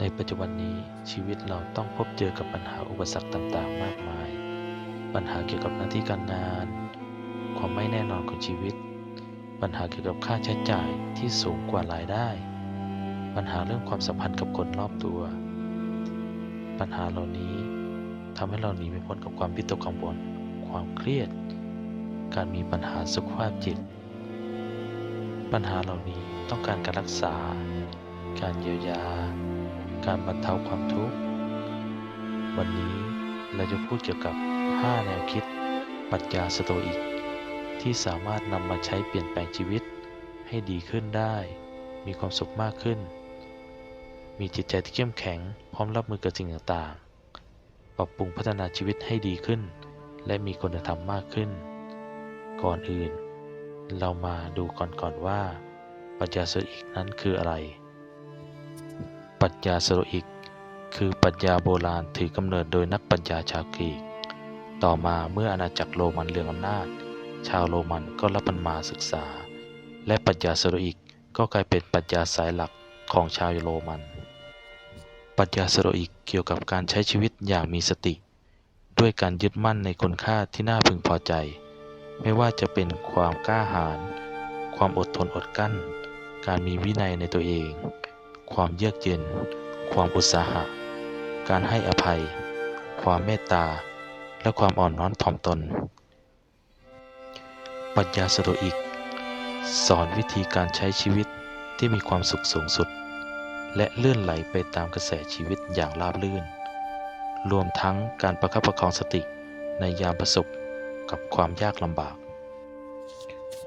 ในปัจจุบันนี้ชีวิตเราต้องพบเจอกับปัญหาอุปสรรคต่างๆ มากมาย ปัญหาเกี่ยวกับหน้าที่การงาน ความไม่แน่นอนของชีวิต ปัญหาเกี่ยวกับค่าใช้จ่ายที่สูงกว่ารายได้ ปัญหาเรื่องความสัมพันธ์กับคนรอบตัว ปัญหาเหล่านี้ทำให้เราหนีไม่พ้นกับความวิตกกังวลความเครียด การมีปัญหาสุขภาพจิต ปัญหาเหล่านี้ต้องการการรักษา การเยียวยา การบรรเทาความทุกข์ วันนี้เราจะพูดเกี่ยวกับ 5 แนวคิดปรัชญาสโตอิก ที่สามารถนำมาใช้เปลี่ยนแปลงชีวิตให้ดีขึ้นได้ มีความสุขมากขึ้น มีจิตใจที่เข้มแข็ง พร้อมรับมือกับสิ่งต่างๆ ปรับปรุงพัฒนาชีวิตให้ดีขึ้น และมีคุณธรรมมากขึ้น ก่อนอื่น เรามาดูก่อนก่อนว่าปรัชญาสโตอิกนั้นคืออะไร ปรัชญาสโตอิก คือปรัชญาโบราณถือกำเนิดโดยนักปรัชญาชาวกรีก ต่อมาเมื่ออาณาจักรโรมันเรืองอำนาจ ชาวโรมันก็รับมันมาศึกษา และปรัชญาสโตอิกก็กลายเป็นปรัชญาสายหลักของชาวโรมันปรัชญาสโตอิกเกี่ยวกับการใช้ชีวิตอย่างมีสติ ด้วยการยึดมั่นในคุณค่าที่น่าพึงพอใจ ไม่ว่าจะเป็นความกล้าหาญความอดทนอดกลั้น การมีวินัยในตัวเอง ความเยือกเย็น ความอุตสาหะ การให้อภัย ความเมตตา และความอ่อนน้อมถ่อมตนปรัชญาสโตอิก สอนวิธีการใช้ชีวิตที่มีความสุขสูงสุด และเลื่อนไหลไปตามกระแสชีวิตอย่างราบรื่น รวมทั้งการประคับประคองสติในยามประสบกับความยากลำบาก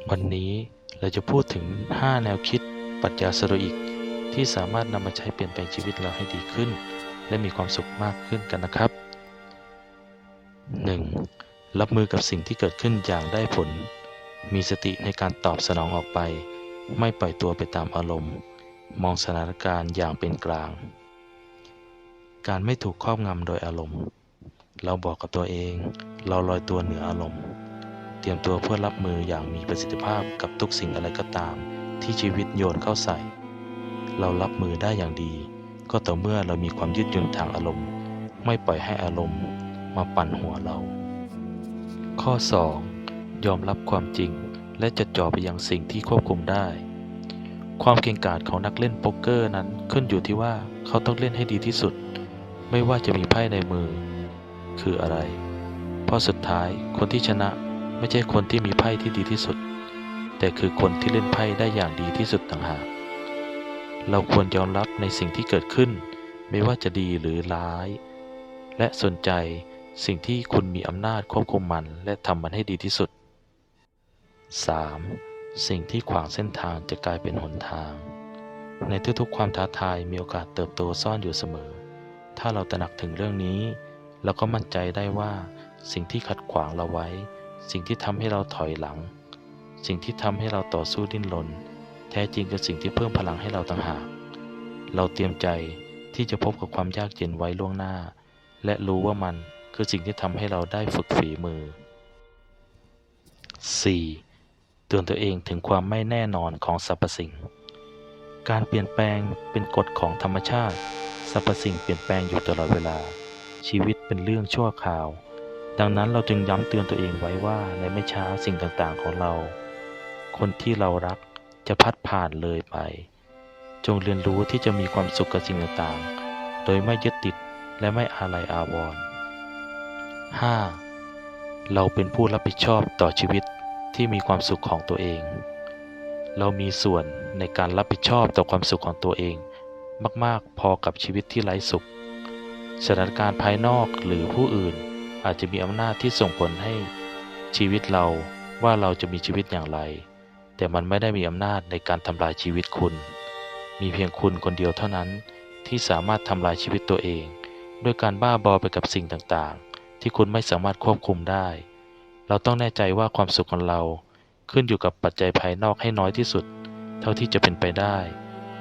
วันนี้เราจะพูดถึง 5 แนวคิดปรัชญาสโตอิก ที่สามารถนำมาใช้เปลี่ยนแปลงชีวิตเราให้ดีขึ้น และมีความสุขมากขึ้นกันนะครับ 1. รับมือกับสิ่งที่เกิดขึ้นอย่างได้ผล มีสติในการตอบสนองออกไป ไม่ปล่อยตัวไปตามอารมณ์ มองสถานการณ์อย่างเป็นกลาง การไม่ถูกครอบงำโดยอารมณ์ เราบอกกับตัวเอง เราลอยตัวเหนืออารมณ์ เตรียมตัวเพื่อรับมืออย่างมีประสิทธิภาพกับทุกสิ่งอะไรก็ตาม ที่ชีวิตโยนเข้าใส่ เรารับมือได้อย่างดี ก็ต่อเมื่อเรามีความยืดหยุ่นทางอารมณ์ ไม่ปล่อยให้อารมณ์มาปั่นหัวเรา ข้อ 2. ยอมรับความจริงและจะจ่อไปยังสิ่งที่ควบคุมได้ ความเก่งกาจของนักเล่นโป๊กเกอร์นั้นขึ้นอยู่ที่ว่าเขาต้องเล่นให้ดีที่สุด ไม่ว่าจะมีไพ่ในมือ คืออะไร เพราะสุดท้ายคนที่ชนะไม่ใช่คนที่มีไพ่ที่ดีที่สุด แต่คือคนที่เล่นไพ่ได้อย่างดีที่สุดต่างหาก เราควรยอมรับในสิ่งที่เกิดขึ้น ไม่ว่าจะดีหรือร้าย และสนใจสิ่งที่คุณมีอำนาจควบคุมมันและทำมันให้ดีที่สุด 3. สิ่งที่ขวางเส้นทางจะกลายเป็นหนทาง ในทุกๆความท้าทายมีโอกาสเติบโตซ่อนอยู่เสมอ ถ้าเราตระหนักถึงเรื่องนี้ เราก็มั่นใจได้ว่า สิ่งที่ขัดขวางเราไว้ สิ่งที่ทำให้เราถอยหลัง สิ่งที่ทำให้เราต่อสู้ดิ้นรน แท้จริงคือสิ่งที่เพิ่มพลังให้เราต่างหาก เราเตรียมใจที่จะพบกับความยากเย็นไว้ล่วงหน้า และรู้ว่ามันคือสิ่งที่ทำให้เราได้ฝึกฝีมือ 4. เตือนตัวเองถึงความไม่แน่นอนของสรรพสิ่ง การเปลี่ยนแปลงเป็นกฎของธรรมชาติ สรรพสิ่งเปลี่ยนแปลงอยู่ตลอดเวลา ชีวิตเป็นเรื่องชั่วคราว ดังนั้นเราจึงย้ำเตือนตัวเองไว้ว่าในไม่ช้าสิ่งต่างๆของเรา คนที่เรารัก จะพัดผ่านเลยไป จงเรียนรู้ที่จะมีความสุขกับสิ่งต่างๆ โดยไม่ยึดติดและไม่อาลัยอาวรณ์ 5. เราเป็นผู้รับผิดชอบต่อชีวิตที่มีความสุขของตัวเอง เรามีส่วนในการรับผิดชอบต่อความสุขของตัวเอง มากๆพอกับชีวิตที่ไร้สุข สถานการณ์ภายนอกหรือผู้อื่นอาจจะมีอำนาจที่ส่งผลให้ชีวิตเราว่าเราจะมีชีวิตอย่างไร แต่มันไม่ได้มีอำนาจในการทำลายชีวิตคุณ มีเพียงคุณคนเดียวเท่านั้นที่สามารถทำลายชีวิตตัวเอง ด้วยการบ้าบอไปกับสิ่งต่างๆ ที่คุณไม่สามารถควบคุมได้ เราต้องแน่ใจว่าความสุขของเราขึ้นอยู่กับปัจจัยภายนอกให้น้อยที่สุด เท่าที่จะเป็นไปได้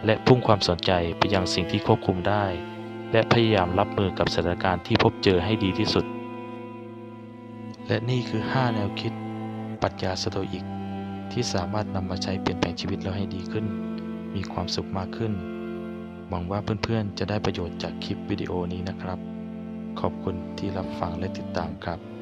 และพุ่งความสนใจไปยังสิ่งที่ควบคุมได้ และพยายามรับมือกับสถานการณ์ที่พบเจอให้ดีที่สุด และนี่คือ 5 แนวคิดปรัชญาสโตอิก ที่สามารถนำมาใช้เปลี่ยนแปลงชีวิตเราให้ดีขึ้น มีความสุขมากขึ้น หวังว่าเพื่อนๆ จะได้ประโยชน์จากคลิปวิดีโอนี้นะครับ ขอบคุณที่รับฟังและติดตามครับ